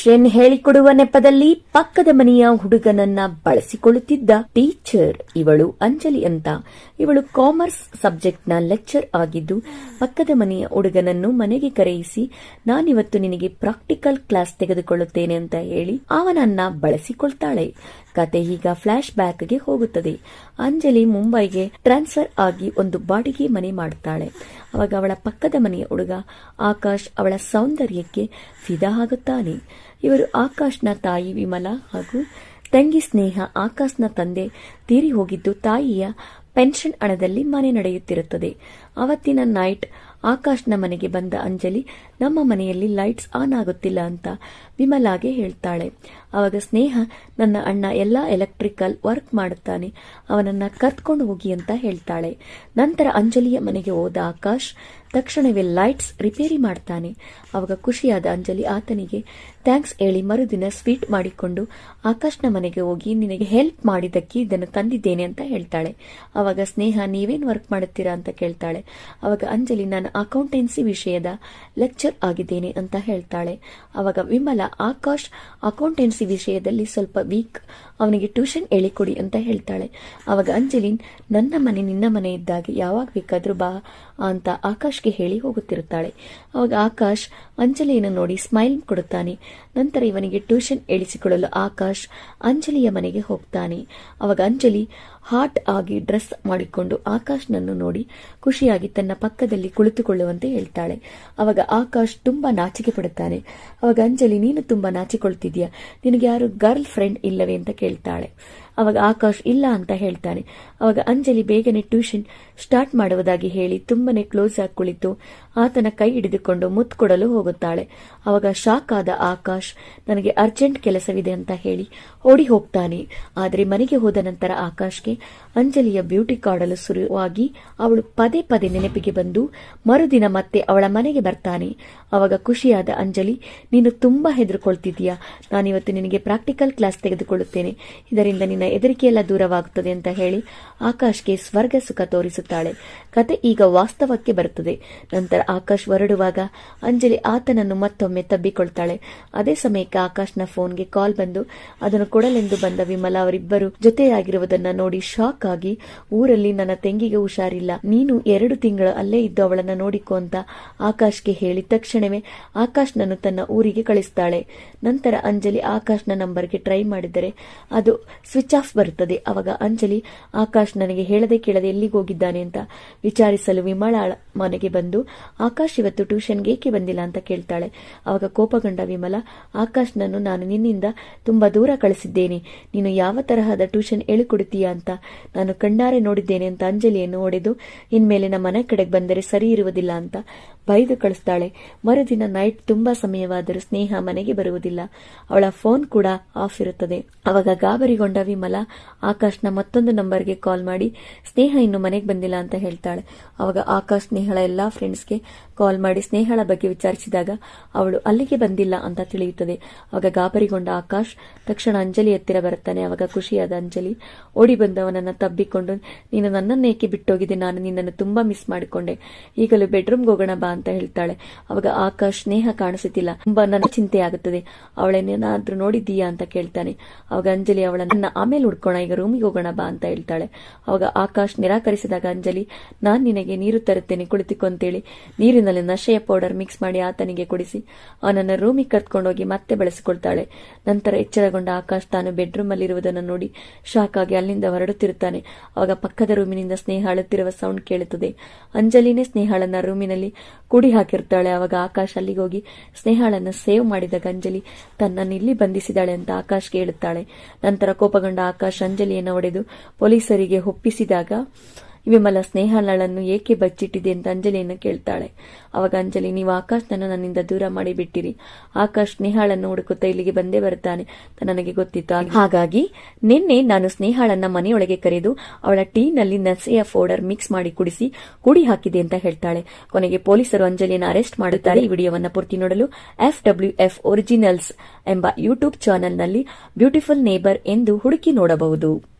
Fashion ಹೇಳಿಕೊಡುವ ನೆಪದಲ್ಲಿ ಪಕ್ಕದ ಮನೆಯ ಹುಡುಗನನ್ನ ಬಳಸಿಕೊಳ್ಳುತ್ತಿದ್ದ ಟೀಚರ್ ಇವಳು ಅಂಜಲಿ ಅಂತ. ಇವಳು ಕಾಮರ್ಸ್ ಸಬ್ಜೆಕ್ಟ್ನ ಲೆಕ್ಚರ್ ಆಗಿದ್ದು ಪಕ್ಕದ ಮನೆಯ ಹುಡುಗನನ್ನು ಮನೆಗೆ ಕರೆಯಿಸಿ, ನಾನಿವತ್ತು ನಿನಗೆ ಪ್ರಾಕ್ಟಿಕಲ್ ಕ್ಲಾಸ್ ತೆಗೆದುಕೊಳ್ಳುತ್ತೇನೆ ಅಂತ ಹೇಳಿ ಅವನನ್ನ ಬಳಸಿಕೊಳ್ತಾಳೆ. ಕತೆ ಈಗ ಫ್ಲಾಶ್ ಬ್ಯಾಕ್ಗೆ ಹೋಗುತ್ತದೆ. ಅಂಜಲಿ ಮುಂಬೈಗೆ ಟ್ರಾನ್ಸ್ಫರ್ ಆಗಿ ಒಂದು ಬಾಡಿಗೆ ಮನೆ ಮಾಡ್ತಾಳೆ. ಅವಾಗ ಅವಳ ಪಕ್ಕದ ಮನೆಯ ಹುಡುಗ ಆಕಾಶ್ ಅವಳ ಸೌಂದರ್ಯಕ್ಕೆ ಫಿದಾ ಆಗುತ್ತಾನೆ. ಇವರು ಆಕಾಶ್ನ ತಾಯಿ ವಿಮಲಾ ಹಾಗೂ ತಂಗಿ ಸ್ನೇಹ ಆಕಾಶ್ನ ತಂದೆ ತೀರಿ ಹೋಗಿದ್ದು ತಾಯಿಯ ಪೆನ್ಷನ್ ಹಣದಲ್ಲಿ ಮನೆ ನಡೆಯುತ್ತಿರುತ್ತದೆ. ಅವತ್ತಿನ ನೈಟ್ ಆಕಾಶ್ನ ಮನೆಗೆ ಬಂದ ಅಂಜಲಿ, ನಮ್ಮ ಮನೆಯಲ್ಲಿ ಲೈಟ್ಸ್ ಆನ್ ಆಗುತ್ತಿಲ್ಲ ಅಂತ ವಿಮಲಾಗೆ ಹೇಳ್ತಾಳೆ. ಅವಾಗ ಸ್ನೇಹ, ನನ್ನ ಅಣ್ಣ ಎಲ್ಲ ಎಲೆಕ್ಟ್ರಿಕಲ್ ವರ್ಕ್ ಮಾಡುತ್ತಾನೆ. ಅವನನ್ನ ಕರ್ತ್ಕೊಂಡು ಹೋಗಿ ಅಂತ ಹೇಳ್ತಾಳೆ. ನಂತರ ಅಂಜಲಿಯ ಮನೆಗೆ ಹೋದ ಆಕಾಶ್, ತಕ್ಷಣವೇ ಲೈಟ್ಸ್ ರಿಪೇರಿ ಮಾಡ್ತಾನೆ. ಅವಾಗ ಖುಷಿಯಾದ ಅಂಜಲಿ ಆತನಿಗೆ, ಥ್ಯಾಂಕ್ಸ್ ಹೇಳಿ ಮರುದಿನ ಸ್ವೀಟ್ ಮಾಡಿಕೊಂಡು ಆಕಾಶ್ನ ಮನೆಗೆ ಹೋಗಿ ನಿನಗೆ ಹೆಲ್ಪ್ ಮಾಡಿದ್ದಕ್ಕೆ ಇದನ್ನು ತಂದಿದ್ದೇನೆ ಅಂತ ಹೇಳ್ತಾಳೆ. ಅವಾಗ ಸ್ನೇಹ, ನೀವೇನ್ ವರ್ಕ್ ಮಾಡುತ್ತೀರಾ? ಅಂತ ಕೇಳ್ತಾಳೆ. ಅವಾಗ ಅಂಜಲಿ, ನಾನು ಅಕೌಂಟೆನ್ಸಿ ವಿಷಯದ ಲೆಕ್ಚರ್ ಆಗಿದ್ದೇನೆ ಅಂತ ಹೇಳ್ತಾಳೆ. ಅವಾಗ ವಿಮಲ ಆಕಾಶ್ ಅಕೌಂಟೆನ್ಸಿ ವಿಷಯದಲ್ಲಿ ಸ್ವಲ್ಪ ವೀಕ್ ಅವನಿಗೆ ಟ್ಯೂಷನ್ ಹೇಳಿಕೊಡಿ ಅಂತ ಹೇಳ್ತಾಳೆ. ಅವಾಗ ಅಂಜಲಿ ನನ್ನ ಮನೆ ನಿನ್ನ ಮನೆ ಇದ್ದಾಗ ಯಾವಾಗ ಬೇಕಾದ್ರೂ ಬಾ ಅಂತ ಆಕಾಶ್ಗೆ ಹೇಳಿ ಹೋಗುತ್ತಿರುತ್ತಾಳೆ. ಅವಾಗ ಆಕಾಶ್ ಅಂಜಲಿಯನ್ನು ನೋಡಿ ಸ್ಮೈಲ್ ಕೊಡುತ್ತಾನೆ. ನಂತರ ಇವನಿಗೆ ಟ್ಯೂಷನ್ ಎಳಿಸಿಕೊಳ್ಳಲು ಆಕಾಶ್ ಅಂಜಲಿಯ ಮನೆಗೆ ಹೋಗ್ತಾನೆ. ಅವಾಗ ಅಂಜಲಿ ಹಾಟ್ ಆಗಿ ಡ್ರೆಸ್ ಮಾಡಿಕೊಂಡು ಆಕಾಶ್ನನ್ನು ನೋಡಿ ಖುಷಿಯಾಗಿ ತನ್ನ ಪಕ್ಕದಲ್ಲಿ ಕುಳಿತುಕೊಳ್ಳುವಂತೆ ಹೇಳ್ತಾಳೆ. ಅವಾಗ ಆಕಾಶ್ ತುಂಬಾ ನಾಚಿಕೆ ಪಡುತ್ತಾನೆ. ಅವಾಗ ಅಂಜಲಿ, ನೀನು ತುಂಬಾ ನಾಚಿಕೊಳ್ತಿದ್ಯಾ? ನಿನಗೆ ಯಾರು ಗರ್ಲ್ ಫ್ರೆಂಡ್ ಇಲ್ಲವೇ ಅಂತ ಕೇಳ್ತಾಳೆ ಅವಾಗ ಆಕಾಶ್ ಇಲ್ಲ ಅಂತ ಹೇಳ್ತಾನೆ. ಅವಾಗ ಅಂಜಲಿ ಬೇಗನೆ ಟ್ಯೂಷನ್ ಸ್ಟಾರ್ಟ್ ಮಾಡುವುದಾಗಿ ಹೇಳಿ ತುಂಬನೇ ಕ್ಲೋಸ್ ಆಗಿ ಕುಳಿತು ಆತನ ಕೈ ಹಿಡಿದುಕೊಂಡು ಮುತ್ಕೊಡಲು ಹೋಗುತ್ತಾಳೆ. ಅವಾಗ ಶಾಕ್ ಆದ ಆಕಾಶ್, ನನಗೆ ಅರ್ಜೆಂಟ್ ಕೆಲಸವಿದೆ ಅಂತ ಹೇಳಿ ಓಡಿ ಹೋಗ್ತಾನೆ. ಆದರೆ ಮನೆಗೆ ಹೋದ ನಂತರ ಆಕಾಶ್ಗೆ ಅಂಜಲಿಯ ಬ್ಯೂಟಿ ಕಾಡಲು ಶುರುವಾಗಿ ಅವಳು ಪದೇ ಪದೇ ನೆನಪಿಗೆ ಬಂದು ಮರುದಿನ ಮತ್ತೆ ಅವಳ ಮನೆಗೆ ಬರ್ತಾನೆ. ಅವಾಗ ಖುಷಿಯಾದ ಅಂಜಲಿ, ನೀನು ತುಂಬಾ ಹೆದರ್ಕೊಳ್ತಿದ್ದೀಯಾ? ನಾನಿವತ್ತು ನಿನಗೆ ಪ್ರಾಕ್ಟಿಕಲ್ ಕ್ಲಾಸ್ ತೆಗೆದುಕೊಳ್ಳುತ್ತೇನೆ. ಇದರಿಂದ ನಿನ್ನ ಹೆದರಿಕೆಯೆಲ್ಲ ದೂರವಾಗುತ್ತದೆ ಅಂತ ಹೇಳಿ ಆಕಾಶ್ಗೆ ಸ್ವರ್ಗ ಸುಖ ತೋರಿಸುತ್ತಾಳೆ. ಕತೆ ಈಗ ವಾಸ್ತವಕ್ಕೆ ಬರುತ್ತದೆ. ನಂತರ ಆಕಾಶ್ ಹೊರಡುವಾಗ ಅಂಜಲಿ ಆತನನ್ನು ಮತ್ತೊಮ್ಮೆ ತಬ್ಬಿಕೊಳ್ತಾಳೆ. ಅದೇ ಸಮಯಕ್ಕೆ ಆಕಾಶ್ನ ಫೋನ್ಗೆ ಕಾಲ್ ಬಂದು, ಅದನ್ನು ಕೊಡಲೆಂದು ಬಂದ ವಿಮಲ ಅವರಿಬ್ಬರು ಜೊತೆಯಾಗಿರುವುದನ್ನ ನೋಡಿ ಶಾಕ್ ಆಗಿ ಊರಲ್ಲಿ ನನ್ನ ತಂಗಿಗೆ ಹುಷಾರಿಲ್ಲ. ನೀನು ಎರಡು ತಿಂಗಳು ಅಲ್ಲೇ ಇದ್ದು ಅವಳನ್ನ ನೋಡಿಕೊ ಅಂತ ಆಕಾಶ್ಗೆ ಹೇಳಿ ತಕ್ಷಣವೇ ಆಕಾಶ್ನನ್ನು ತನ್ನ ಊರಿಗೆ ಕಳಿಸ್ತಾಳೆ. ನಂತರ ಅಂಜಲಿ ಆಕಾಶ್ನ ನಂಬರ್ಗೆ ಟ್ರೈ ಮಾಡಿದರೆ ಅದು ಸ್ವಿಚ್ ಆಫ್ ಬರುತ್ತದೆ. ಅವಾಗ ಅಂಜಲಿ ಆಕಾಶ್ ನನಗೆ ಹೇಳದೆ ಕೇಳದೆ ಎಲ್ಲಿಗೆ ಹೋಗಿದ್ದಾನೆ ಅಂತ ವಿಚಾರಿಸಲು ವಿಮಲಾ ಮನೆಗೆ ಬಂದು, ಆಕಾಶ್ ಇವತ್ತು ಟ್ಯೂಷನ್ಗೆ ಏಕೆ ಬಂದಿಲ್ಲ ಅಂತ ಕೇಳ್ತಾಳೆ. ಅವಾಗ ಕೋಪಗೊಂಡ ವಿಮಲಾ ಆಕಾಶ್ನನ್ನು ನಾನು ನಿನ್ನಿಂದ ತುಂಬಾ ದೂರ ಕಳಿಸಿದ್ದೇನೆ. ನೀನು ಯಾವ ತರಹದ ಟ್ಯೂಷನ್ ಹೇಳಿಕೊಡುತ್ತೀಯಾ ಅಂತ ನಾನು ಕಣ್ಣಾರೆ ನೋಡಿದ್ದೇನೆ ಅಂತ ಅಂಜಲಿಯನ್ನು ಹೊಡೆದು, ಇನ್ಮೇಲೆ ನಮ್ಮ ಮನೆ ಕಡೆಗೆ ಬಂದರೆ ಸರಿ ಇರುವುದಿಲ್ಲ ಅಂತ ಬೈದು ಕಳಿಸ್ತಾಳೆ. ಮರುದಿನ ನೈಟ್ ತುಂಬಾ ಸಮಯವಾದರೂ ಸ್ನೇಹ ಮನೆಗೆ ಬರುವುದಿಲ್ಲ. ಅವಳ ಫೋನ್ ಕೂಡ ಆಫ್ ಇರುತ್ತದೆ. ಅವಾಗ ಗಾಬರಿಗೊಂಡ ವಿಮಲ ಆಕಾಶ್ನ ಮತ್ತೊಂದು ನಂಬರ್ಗೆ ಕಾಲ್ ಮಾಡಿ, ಸ್ನೇಹ ಇನ್ನು ಮನೆಗೆ ಬಂದಿಲ್ಲ ಅಂತ ಹೇಳ್ತಾಳೆ. ಅವಾಗ ಆಕಾಶ್ ಸ್ನೇಹಳ ಎಲ್ಲಾ ಫ್ರೆಂಡ್ಸ್ಗೆ ಕಾಲ್ ಮಾಡಿ ಸ್ನೇಹಳ ಬಗ್ಗೆ ವಿಚಾರಿಸಿದಾಗ, ಅವಳು ಅಲ್ಲಿಗೆ ಬಂದಿಲ್ಲ ಅಂತ ತಿಳಿಯುತ್ತದೆ. ಅವಾಗ ಗಾಬರಿಗೊಂಡ ಆಕಾಶ್, ತಕ್ಷಣ ಅಂಜಲಿ ಹತ್ತಿರ ಬರುತ್ತಾನೆ. ಅವಾಗ ಖುಷಿಯಾದ ಅಂಜಲಿ, ಓಡಿ ಬಂದವನನ್ನ ತಬ್ಬಿಕೊಂಡು, ನೀನು ನನ್ನನ್ನೇಕೆ ಬಿಟ್ಟೋಗಿದೆ? ನಾನು ನಿನ್ನನ್ನು ತುಂಬಾ ಮಿಸ್ ಮಾಡಿಕೊಂಡೆ. ಈಗಲೂ ಬೆಡ್ರೂಮ್ಗೆ ಹೋಗೋಣ ಬಾ ಅಂತ ಹೇಳ್ತಾಳೆ. ಅವಾಗ ಆಕಾಶ್ ಸ್ನೇಹ ಕಾಣಿಸುತ್ತಿಲ್ಲ. ತುಂಬಾ ನನ್ನ ಚಿಂತೆ ಆಗುತ್ತದೆ ಅವಳನ್ನೇನಾದ್ರೂ ನೋಡಿದ್ದೀಯಾ ಅಂತ ಕೇಳ್ತಾನೆ. ಅವಾಗ ಅಂಜಲಿ ಅವಳನ್ನ ಆಮೇಲೆ ಹುಡ್ಕೋಣ, ಈಗ ರೂಮಿಗೆ ಹೋಗೋಣ ಬಾ ಅಂತ ಹೇಳ್ತಾಳೆ. ಅವಾಗ ಆಕಾಶ್ ನಿರಾಕರಿಸಿದಾಗ ಅಂಜಲಿ, ನಾನ್ ನಿನಗೆ ನೀರು ತರುತ್ತೇನೆ, ಕುಳಿತುಕೊ ಅಂತೇಳಿ. ನೀರಿನಲ್ಲಿ ನಶೆಯ ಪೌಡರ್ ಮಿಕ್ಸ್ ಮಾಡಿ ಆತನಿಗೆ ಕುಡಿಸಿ, ಅವನನ್ನ ರೂಮಿಗೆ ಕರ್ಕೊಂಡೋಗಿ ಮತ್ತೆ ಬಳಸಿಕೊಳ್ತಾಳೆ. ನಂತರ ಎಚ್ಚರಗೊಂಡ ಆಕಾಶ್ ತಾನು ಬೆಡ್ರೂಮ್ ಅಲ್ಲಿರುವುದನ್ನು ನೋಡಿ ಶಾಕ್ ಆಗಿ ಅಲ್ಲಿಂದ ಹೊರಡುತ್ತಿರುತ್ತಾನೆ. ಅವಾಗ ಪಕ್ಕದ ರೂಮಿನಿಂದ ಸ್ನೇಹ ಅಳುತ್ತಿರುವ ಸೌಂಡ್ ಕೇಳುತ್ತದೆ. ಅಂಜಲಿನೇ ಸ್ನೇಹಳನ್ನ ರೂಮಿನಲ್ಲಿ ಕುಡಿ ಹಾಕಿರ್ತಾಳೆ. ಅವಾಗ ಆಕಾಶ್ ಅಲ್ಲಿಗೆ ಹೋಗಿ ಸ್ನೇಹಾಳನ್ನ ಸೇವ್ ಮಾಡಿದ ಅಂಜಲಿ ತನ್ನನ್ನು ಇಲ್ಲಿ ಬಂಧಿಸಿದಾಳೆ ಅಂತ ಆಕಾಶ್ ಹೇಳುತ್ತಾಳೆ ನಂತರ ಕೋಪಗೊಂಡ ಆಕಾಶ್ ಅಂಜಲಿಯನ್ನು ಒಡೆದು ಪೊಲೀಸರಿಗೆ ಒಪ್ಪಿಸಿದಾಗ ವಿಮಲ ಸ್ನೇಹಲಳನ್ನು ಏಕೆ ಬಚ್ಚಿಟ್ಟಿದೆ ಅಂತ ಅಂಜಲಿಯನ್ನು ಕೇಳ್ತಾಳೆ. ಅವಾಗ ಅಂಜಲಿ, ನೀವು ಆಕಾಶ್ನನ್ನು ನನ್ನಿಂದ ದೂರ ಮಾಡಿಬಿಟ್ಟಿರಿ. ಆಕಾಶ್ ಸ್ನೇಹಾಳನ್ನು ಹುಡುಕುತ್ತಾ ಇಲ್ಲಿಗೆ ಬಂದೇ ಬರುತ್ತಾನೆ. ಅಂತ ನನಗೆ ಗೊತ್ತಿತ್ತು. ಹಾಗಾಗಿ ನಿನ್ನೆ ನಾನು ಸ್ನೇಹಾಳನ್ನ ಮನೆಯೊಳಗೆ ಕರೆದು ಅವಳ ಟೀನಲ್ಲಿ ನಸೆಯ ಪೌಡರ್ ಮಿಕ್ಸ್ ಮಾಡಿ ಕುಡಿಸಿ ಕುಡಿ ಹಾಕಿದೆ ಅಂತ ಹೇಳ್ತಾಳೆ. ಕೊನೆಗೆ ಪೊಲೀಸರು ಅಂಜಲಿಯನ್ನು ಅರೆಸ್ಟ್ ಮಾಡುತ್ತಾರೆ. ಈ ವಿಡಿಯೋವನ್ನು ಪೂರ್ತಿ ನೋಡಲು ಎಫ್ ಡಬ್ಲ್ಯೂ ಎಫ್ ಒರಿಜಿನಲ್ಸ್ ಎಂಬ ಯೂಟ್ಯೂಬ್ ಚಾನೆಲ್ನಲ್ಲಿ ಬ್ಯೂಟಿಫುಲ್ ನೇಬರ್ ಎಂದು ಹುಡುಕಿ ನೋಡಬಹುದು.